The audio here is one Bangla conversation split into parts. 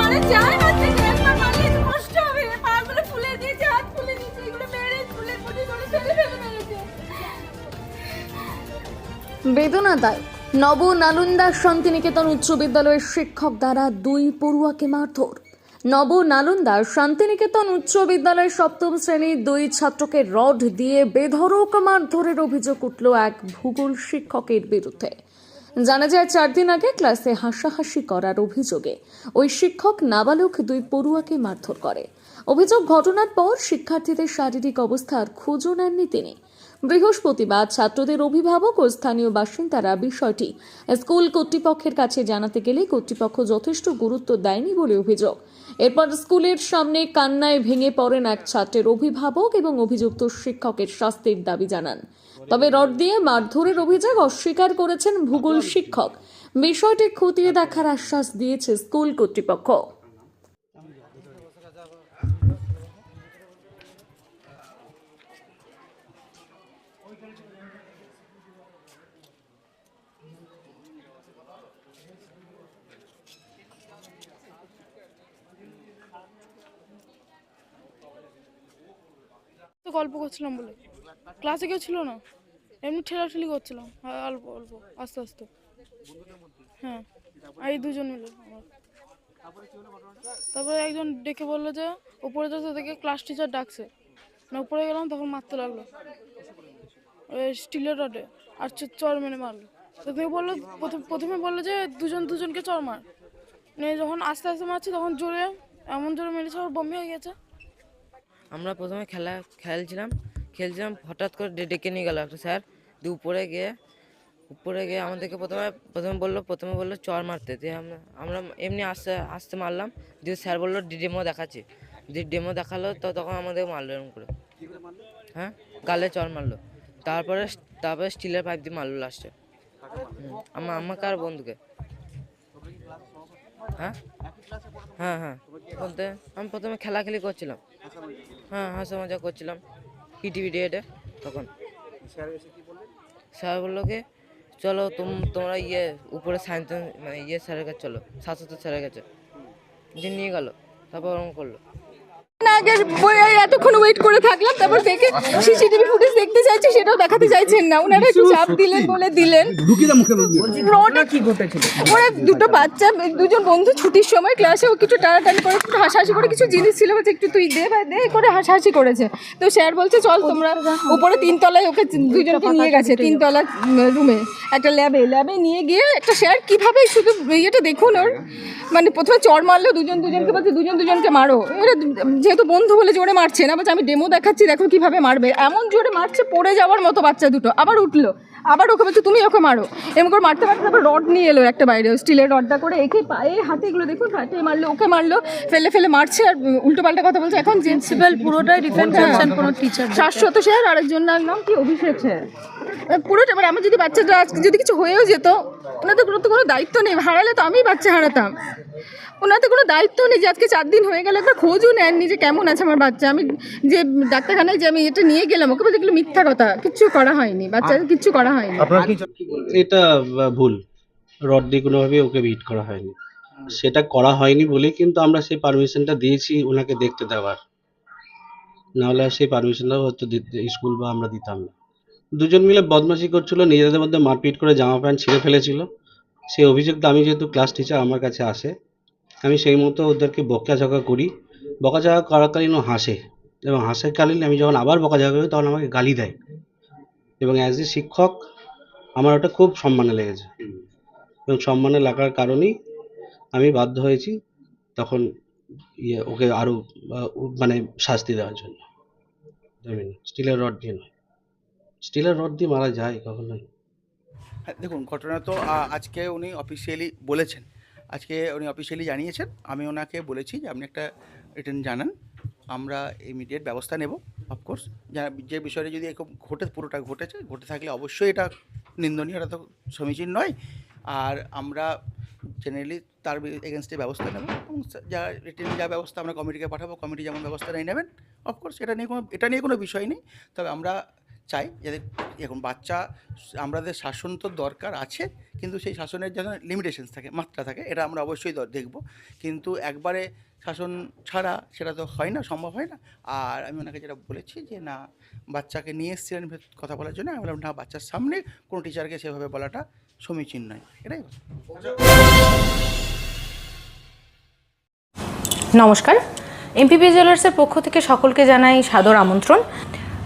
মানে যায় না যে একবার মারলে কষ্ট হবে। পাগুলো ফুলে দিয়েছে, হাত ফুলে দিয়েছে, এগুলো মেরে ফুলে ফুলে করে ফেলে ফেলে মেরেছে। বেদনাদায়ক নব নালন্দা শান্তিনিকেতন উচ্চ বিদ্যালয়ের শিক্ষক দ্বারা দুই পড়ুয়াকে মারধর। নব নালন্দা শান্তিনিকেতন উচ্চ বিদ্যালয়ের সপ্তম শ্রেণির দুই ছাত্রকে রড দিয়ে বেধড়ক মারধরের অভিযোগ উঠল এক ভূগোল শিক্ষকের বিরুদ্ধে। জানা যায় চার দিন আগে ক্লাসে হাসাহাসি করার অভিযোগে ওই শিক্ষক নাবালক দুই পড়ুয়াকে মারধর করে। অভিযোগ ঘটনার পর শিক্ষার্থীদের শারীরিক অবস্থার খোঁজও নেননি তিনি। বৃহস্পতিবার ছাত্রদের অভিভাবক ও স্থানীয় বাসিন্দারা বিষয়টি স্কুল কর্তৃপক্ষের কাছে জানাতে গেলে কর্তৃপক্ষ যথেষ্ট গুরুত্ব দেয়নি বলে অভিযোগ। এরপর স্কুলের সামনে কান্নায় ভেঙে পড়েন এক ছাত্রের অভিভাবক এবং অভিযুক্ত শিক্ষকের শাস্তির দাবি জানান। তবে রড দিয়ে মারধরের অভিযোগ অস্বীকার করেছেন ভূগোল শিক্ষক। বিষয়টি খতিয়ে দেখার আশ্বাস দিয়েছে স্কুল কর্তৃপক্ষ। গল্প করছিলাম বলে। ক্লাসে কেউ ছিল না। এমনি ঠেলাঠেলি করছিলাম। হ্যাঁ অল্প অল্প, আস্তে আস্তে। হ্যাঁ এই দুজন মিলে আমার। তারপরে একজন ডেকে বলল যে, উপরে যাচ্ছে দেখে ক্লাস টিচার ডাকছে। না, উপরে গেলাম, তখন মারতে লাগল। স্টিলের রডে আর চর মেরে মারলো। প্রথমে বলল, প্রথম- বলল যে, দুজন, দুজনকে চর মার। মানে যখন আস্তে আস্তে মারছে, তখন জোরে, এমন জোরে মেরেছে, ওর বমি হয়ে গেছে। আমরা প্রথমে খেলা খেলছিলাম খেলছিলাম, হঠাৎ করে ডেকে নিয়ে গেল একটা স্যার, দিয়ে উপরে গিয়ে উপরে গিয়ে আমাদেরকে প্রথমে প্রথমে বলল প্রথমে বলল চর মারতে, দিয়ে আমরা আমরা এমনি আস্তে আস্তে মারলাম, দিয়ে স্যার বলল ডেমো দেখাচ্ছি। দিয়ে ডেমো দেখাল, তো তখন আমাদের মারলো এরকম করে। হ্যাঁ? গালে চর মারলো। তারপরে তারপরে স্টিলের পাইপ দিয়ে মারলো লাস্টে। আমার, আমাকে আর বন্ধুকে। হ্যাঁ? হ্যাঁ হ্যাঁ। বলতে আমি প্রথমে খেলাখেলি করছিলাম। হ্যাঁ হাসা মজা করছিলাম। পিটিভি ডেটে তখন। স্যার বলল কি, চলো তুম, তোমরা ইয়ে উপরে সায়েন্স মানে ইয়ে স্যারের কাছে চলো স্বাস্থ্য স্যারের কাছে। যে নিয়ে গেলো। তারপর ওরকম করল। না আগে এতক্ষণ ওয়েট করে থাকলাম তারপর দেখে সিসিটিভি ফুটেজ দেখতে চাইছি সেটাও দেখাতে চাইছেন না। ওনারা একটু চাপ দিলেন বলে দিলেন। কি ঘটেছিল? ওরা দুটো বাচ্চা দুজন বন্ধু ছুটির সময় ক্লাসে ও কিছু টানাটানি করে একটু হাসাহাসি করে কিছু জিনিস ছিল বলছে একটু তুই দে ভাই দে করে হাসাহাসি করেছে। তো স্যার বলছে চল তোমরা উপরে তিনতলায় ওকে দুজনকে নিয়ে গেছে তিনতলা রুমে একটা ল্যাবে ল্যাবে নিয়ে গিয়ে একটা স্যার কীভাবে শুধু ইয়েটা দেখুন ওর। মানে প্রথমে চর মারলো দুজন দুজনকে বলছে দুজন দুজনকে মারো। এরা যেহেতু বন্ধু বলে জোরে মারছে না বলছে আমি ডেমো দেখাচ্ছি দেখো কীভাবে মারবে। এমন জোরে মারছে পড়ে যাওয়ার মতো বাচ্চা দুটো। আবার উঠল। আবার ওকে বলছে তুমি ওকে মারো। এমন করে মারতে মারতে তারপর রড নিয়ে এলো একটা বাইরে স্টিলের রডটা করে একে পায়ে হাতে এগুলো দেখুন হাতে মারলো ওকে মারলো ফেলে ফেলে মারছে আর উল্টো পাল্টা কথা বলছে এখন প্রিন্সিপাল পুরোটাই ডিফেন্ড করছেন কোনো টিচার শাশ্বত স্যার আর আরেকজন নাম কি? অভিষেক স্যার। পুরোটা এবার আমার যদি বাচ্চাটা আজকে যদি কিছু হয়েও যেত ওনাদের কোনো তো কোনো দায়িত্ব নেই হারালে তো আমিই বাচ্চা হারাতাম। ওনাদের কোনো দায়িত্ব নেই যে আজকে চার দিন হয়ে গেল একটা খোঁজও নেননি যে কেমন আছে আমার বাচ্চা। আমি যে ডাক্তারখানায় যে আমি এটা নিয়ে গেলাম ওকে বলতে এগুলো মিথ্যা কথা। কিচ্ছু করা হয়নি বাচ্চাদের কিচ্ছু করা হয়নি। এটা ভুল। রড দিয়ে কোনোভাবে ওকে হিট করা হয়নি। সেটা করা হয়নি বলে কিন্তু আমরা সেই পারমিশনটা দিয়েছি ওনাকে দেখতে দেওয়ার। নাহলে আর সেই পারমিশনটা হয়তো দিতে স্কুল বা আমরা দিতাম না। দুজন মিলে বদমাশি করছিল নিজেদের মধ্যে মারপিট করে জামা প্যান্ট ছিঁড়ে ফেলেছিল। সেই অভিযোগটা আমি যেহেতু ক্লাস টিচার আমার কাছে আসে আমি সেই মতো ওদেরকে বকাঝকা করি। বকাঝকা করাকালীন ও হাসে এবং হাসাকালীন আমি যখন আবার বকাঝকা করি তখন আমাকে গালি দেয়। এবং অ্যাজ এ শিক্ষক আমার ওটা খুব সম্মানে লেগেছে। এবং সম্মানে লাগার কারণেই আমি বাধ্য হয়েছি তখন ইয়ে ওকে আরও মানে শাস্তি দেওয়ার জন্য। স্টিলের রড দিয়ে নয়। স্টিলের রড দিয়ে মারা যায় কখনোই। হ্যাঁ দেখুন, ঘটনা তো আজকে উনি অফিসিয়ালি বলেছেন। আজকে উনি অফিসিয়ালি জানিয়েছেন। আমি ওনাকে বলেছি যে আপনি একটা রিটার্ন জানান। আমরা ইমিডিয়েট ব্যবস্থা নেব অফকোর্স যা, যে বিষয়টা যদি এরকম ঘটে, পুরোটা ঘটেছে, ঘটে থাকলে অবশ্যই এটা নিন্দনীয়, এটা তো সমীচীন নয়। আর আমরা জেনারেলি তার এগেনস্টে ব্যবস্থা নেব। এবং যা রিটেন যা ব্যবস্থা আমরা কমিটিকে পাঠাবো কমিটি যেমন ব্যবস্থা নিয়ে নেবেন। অফকোর্স এটা নিয়ে কোনো, এটা নিয়ে কোনো বিষয় নেই। তবে আমরা চাই যাদের এখন বাচ্চা, আমাদের শাসন তো দরকার আছে, কিন্তু সেই শাসনের যেন লিমিটেশনস থাকে, মাত্রা থাকে, এটা আমরা অবশ্যই দেখব। কিন্তু একবারে শাসন ছাড়া সেটা তো হয় না, সম্ভব হয় না। আর আমি ওনাকে যেটা বলেছি যে, না, বাচ্চাকে নিয়ে এসেছিলেন কথা বলার জন্য, আমি বললাম, না, বাচ্চার সামনে কোনো টিচারকে সেভাবে বলাটা সমীচীন নয়। এটাই নমস্কার। এমপিপি জুয়েলার্সের পক্ষ থেকে সকলকে জানাই সাদর আমন্ত্রণ।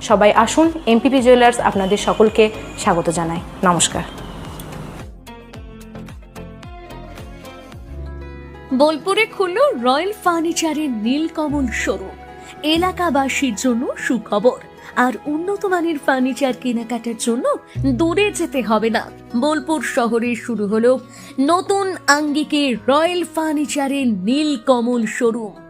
সবাই আসুন এমপিপি জুয়েলার্স আপনাদের সকলকে স্বাগত জানাই। নমস্কার। বোলপুরে খুলল রয়্যাল ফার্নিচারের নীলকমল শোরুম। এলাকাবাসীর জন্য সুখবর। আর উন্নত মানের ফার্নিচার কেনাকাটার জন্য দূরে যেতে হবে না। বোলপুর শহরে শুরু হলো নতুন আঙ্গিকে রয়্যাল ফার্নিচারের নীলকমল শোরুম।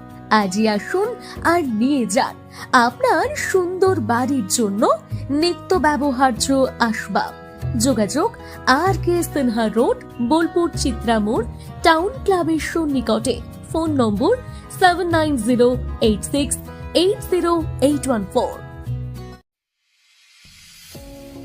আজই আসুন আর নিয়ে যান আপনার সুন্দর বাড়ির জন্য নিত্য ব্যবহার্য আসবাব। যোগাযোগ R K Sinha road, Bolpur Chitramor town ক্লাবের সন্নিকটে। Phone number seven nine zero eight six eight zero eight one four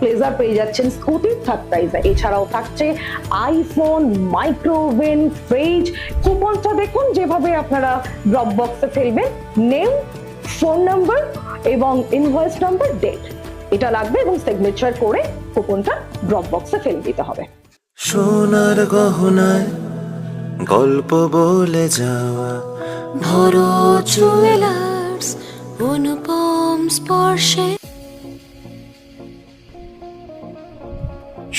pleasure পেয়ে যাচ্ছেন স্কুটি থার্ড প্রাইজে এছাড়াও থাকছে আইফোন মাইক্রোওভেন ফ্রিজ কুপনটা দেখুন, যেভাবে আপনারা ড্রপ বক্সে ফেলবেন নেম ফোন নাম্বার এবং ইনভয়েস নাম্বার ডেট এটা লাগবে এবং সিগনেচার করে কুপনটা ড্রপ বক্সে ফেলে দিতে হবে। সোনার গহনায় গল্প বলে যাওয়া, ভরো জুয়েলার্স অনুপম স্পর্শে